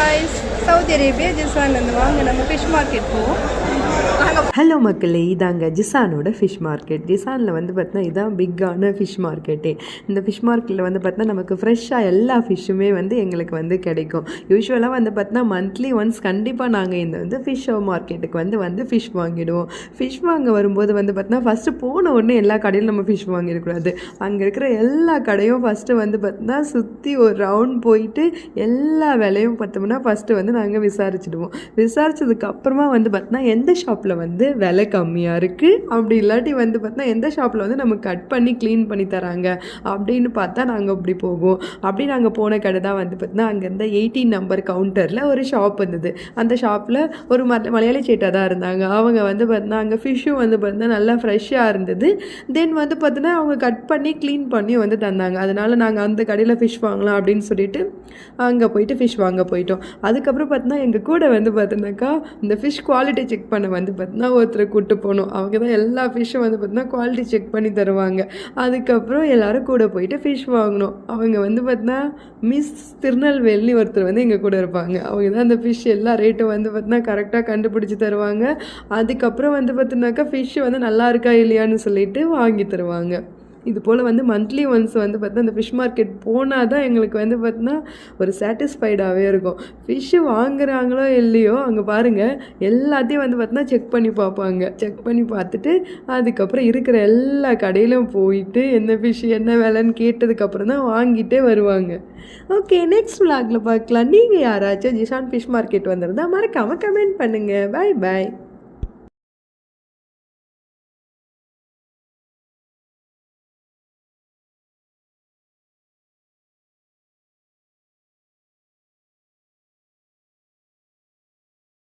guys. Saudi Arabia ஜிசான்லேருந்து வாங்க நம்ம fish market போவோம். ஹலோ மக்களே இதாங்க ஜிசானோட ஃபிஷ் மார்க்கெட் ஜிசானில் வந்து பார்த்தீங்கன்னா இதான் பிக்கான ஃபிஷ் மார்க்கெட்டே இந்த ஃபிஷ் மார்க்கெட்டில் வந்து பார்த்தீங்கன்னா நமக்கு ஃப்ரெஷ்ஷாக எல்லா ஃபிஷ்ஷுமே வந்து எங்களுக்கு வந்து கிடைக்கும். யூஸ்வலாக வந்து பார்த்தீங்கன்னா மந்த்லி ஒன்ஸ் கண்டிப்பாக நாங்கள் இந்த வந்து ஃபிஷ் மார்க்கெட்டுக்கு வந்து வந்து ஃபிஷ் வாங்கிடுவோம். ஃபிஷ் வாங்க வரும்போது வந்து பார்த்தீங்கன்னா ஃபஸ்ட்டு போன உடனே எல்லா கடையிலும் நம்ம ஃபிஷ் வாங்கிடக்கூடாது அங்கே இருக்கிற எல்லா கடையும் ஃபஸ்ட்டு வந்து பார்த்தீங்கன்னா சுற்றி ஒரு ரவுண்ட் போயிட்டு எல்லா விலையும் பார்த்தோம்னா ஃபஸ்ட்டு வந்து நாங்கள் விசாரிச்சிடுவோம். விசாரித்ததுக்கு அப்புறமா வந்து பார்த்தீங்கன்னா எந்த ஷாப்பில் வந்து விலை கம்மியாக இருக்குது அப்படி இல்லாட்டி வந்து பார்த்தீங்கன்னா எந்த ஷாப்பில் வந்து நமக்கு கட் பண்ணி க்ளீன் பண்ணி தராங்க? அப்படின்னு பார்த்தா நாங்கள் இப்படி போவோம். அப்படி நாங்கள் போன கடை தான் வந்து பார்த்தீங்கன்னா அங்கே இருந்த எயிட்டீன் நம்பர் கவுண்டரில் ஒரு ஷாப் இருந்தது. அந்த ஷாப்பில் ஒரு ம மலையாளி சேட்டாக தான் இருந்தாங்க. அவங்க வந்து பார்த்தீங்கன்னா அங்கே ஃபிஷ்ஷும் வந்து பார்த்தீங்கன்னா நல்லா ஃப்ரெஷ்ஷாக இருந்தது. தென் வந்து பார்த்தீங்கன்னா அவங்க கட் பண்ணி க்ளீன் பண்ணி வந்து தந்தாங்க. அதனால் நாங்கள் அந்த கடையில் ஃபிஷ் வாங்கலாம் அப்படின்னு சொல்லிட்டு அங்கே போயிட்டு ஃபிஷ் வாங்க போயிட்டோம். அதுக்கப்புறம் பார்த்தீங்கன்னா எங்கள் கூட வந்து பார்த்தீங்கன்னாக்கா இந்த ஃபிஷ் குவாலிட்டி செக் பண்ண வந்து பார்த்தீங்கன்னா ஒருத்தரை கூப்பிட்டு போகணும். அவங்க தான் எல்லா ஃபிஷ்ஷும் வந்து பார்த்தீங்கன்னா குவாலிட்டி செக் பண்ணி தருவாங்க. அதுக்கப்புறம் எல்லோரும் கூட போயிட்டு ஃபிஷ் வாங்கினோம் அவங்க வந்து பார்த்தீங்கன்னா மிஸ் திருநெல்வேலி ஒருத்தர் வந்து எங்கள் கூட இருப்பாங்க. அவங்க தான் அந்த ஃபிஷ் எல்லா ரேட்டும் வந்து பார்த்தீங்கன்னா கரெக்டாக கண்டுபிடிச்சி தருவாங்க. அதுக்கப்புறம் வந்து பார்த்தீங்கன்னாக்கா ஃபிஷ்ஷு வந்து நல்லா இருக்கா இல்லையான்னு சொல்லிட்டு வாங்கி தருவாங்க. இது போல் வந்து மந்த்லி ஒன்ஸ் வந்து பார்த்தா அந்த ஃபிஷ் மார்க்கெட் போனால் தான் எங்களுக்கு வந்து பார்த்தீங்கன்னா ஒரு சாட்டிஸ்ஃபைடாகவே இருக்கும். ஃபிஷ்ஷு வாங்குறாங்களோ இல்லையோ அங்கே பாருங்கள் எல்லாத்தையும் வந்து பார்த்தீங்கன்னா செக் பண்ணி பார்ப்பாங்க. செக் பண்ணி பார்த்துட்டு அதுக்கப்புறம் இருக்கிற எல்லா கடையிலும் போயிட்டு என்ன ஃபிஷ் என்ன விலைன்னு கேட்டதுக்கப்புறம் தான் வாங்கிட்டே வருவாங்க. ஓகே நெக்ஸ்ட் விளாகில் பார்க்கலாம். நீங்கள் யாராச்சும் ஜிஷான் ஃபிஷ் மார்க்கெட் வந்திருந்தால் மறக்காமல் கமெண்ட் பண்ணுங்கள் பை பாய்